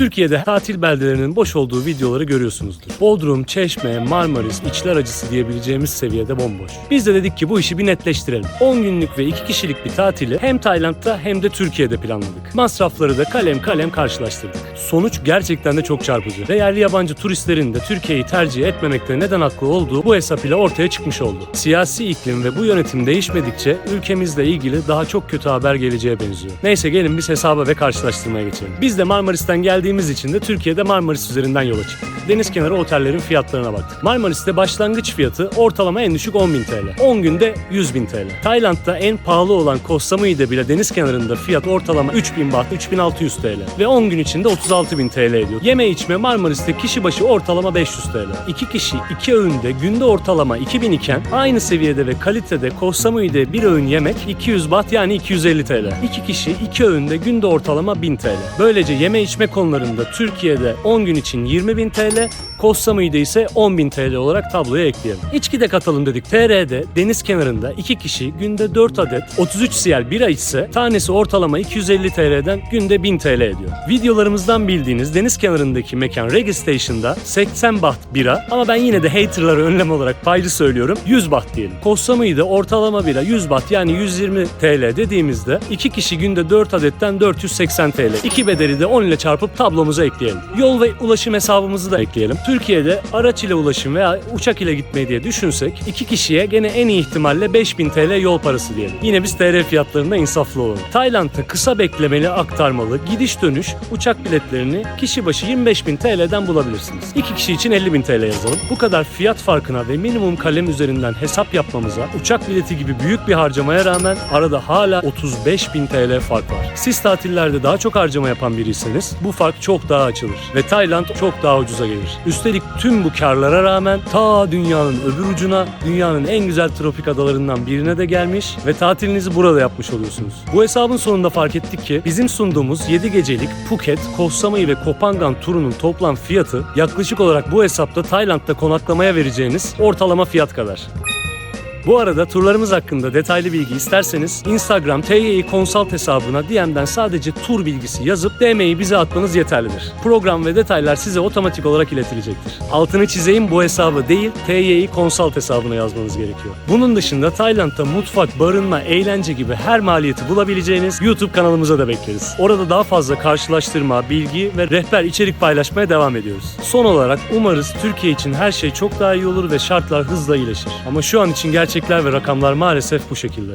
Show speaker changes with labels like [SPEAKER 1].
[SPEAKER 1] Türkiye'de tatil beldelerinin boş olduğu videoları görüyorsunuzdur. Bodrum, Çeşme, Marmaris, içler acısı diyebileceğimiz seviyede bomboş. Biz de dedik ki bu işi bir netleştirelim. 10 günlük ve 2 kişilik bir tatili hem Tayland'da hem de Türkiye'de planladık. Masrafları da kalem kalem karşılaştırdık. Sonuç gerçekten de çok çarpıcı. Ve yerli yabancı turistlerin de Türkiye'yi tercih etmemekte neden haklı olduğu bu hesap ile ortaya çıkmış oldu. Siyasi iklim ve bu yönetim değişmedikçe ülkemizle ilgili daha çok kötü haber geleceğe benziyor. Neyse gelin biz hesaba ve karşılaştırmaya geçelim. Biz de Marmaris'ten geldiğimiz için de Türkiye'de Marmaris üzerinden yola çıktık. Deniz kenarı otellerin fiyatlarına baktık. Marmaris'te başlangıç fiyatı ortalama en düşük 10.000 TL. 10 günde 100.000 TL. Tayland'da en pahalı olan Koh Samui'de bile deniz kenarında fiyat ortalama 3000 baht, 3600 TL. Ve 10 gün içinde 36.000 TL ediyor. Yeme içme Marmaris'te kişi başı ortalama 500 TL. 2 kişi 2 öğünde günde ortalama 2000 iken aynı seviyede ve kalitede Koh Samui'de bir öğün yemek 200 baht yani 250 TL. 2 kişi 2 öğünde günde ortalama 1000 TL. Böylece yeme içme konularında Türkiye'de 10 gün için 20.000 TL, Koh Samui'de ise 10.000 TL olarak tabloya ekleyelim. İçki de katalım dedik. TR'de deniz kenarında 2 kişi günde 4 adet 33 cl bira içse tanesi ortalama 250 TL'den günde 1000 TL ediyor. Videolarımızdan bildiğiniz deniz kenarındaki mekan Reggae Station'da 80 baht bira ama ben yine de haterlara önlem olarak paylı söylüyorum 100 baht diyelim. Koh Samui'de ortalama bira 100 baht yani 120 TL dediğimizde 2 kişi günde 4 adetten 480 TL. 2 bedeli de 10 ile çarpıp tablomuza ekleyelim. Yol ve ulaşım hesabımızı da ekleyelim. Türkiye'de araç ile ulaşım veya uçak ile gitmeyi diye düşünsek 2 kişiye gene en iyi ihtimalle 5000 TL yol parası diyelim. Yine biz TR fiyatlarında insaflı olalım. Tayland'da kısa beklemeli aktarmalı gidiş dönüş uçak biletlerini kişi başı 25.000 TL'den bulabilirsiniz. 2 kişi için 50.000 TL yazalım. Bu kadar fiyat farkına ve minimum kalem üzerinden hesap yapmamıza uçak bileti gibi büyük bir harcamaya rağmen arada hala 35.000 TL fark var. Siz tatillerde daha çok harcama yapan biriyseniz bu fark çok daha açılır ve Tayland çok daha ucuza gelir. Üstelik tüm bu karlara rağmen ta dünyanın öbür ucuna dünyanın en güzel tropik adalarından birine de gelmiş ve tatilinizi burada yapmış oluyorsunuz. Bu hesabın sonunda fark ettik ki bizim sunduğumuz 7 gecelik Phuket, Koh Samui ve Koh Phangan turunun toplam fiyatı yaklaşık olarak bu hesapta Tayland'da konaklamaya vereceğiniz ortalama fiyat kadar. Bu arada turlarımız hakkında detaylı bilgi isterseniz Instagram TYI Consult hesabına DM'den sadece tur bilgisi yazıp DM'yi bize atmanız yeterlidir. Program ve detaylar size otomatik olarak iletilecektir. Altını çizeyim bu hesabı değil TYI Consult hesabına yazmanız gerekiyor. Bunun dışında Tayland'da mutfak, barınma, eğlence gibi her maliyeti bulabileceğiniz YouTube kanalımıza da bekleriz. Orada daha fazla karşılaştırma, bilgi ve rehber içerik paylaşmaya devam ediyoruz. Son olarak umarız Türkiye için her şey çok daha iyi olur ve şartlar hızla iyileşir. Ama şu an için gerçekler ve rakamlar maalesef bu şekilde.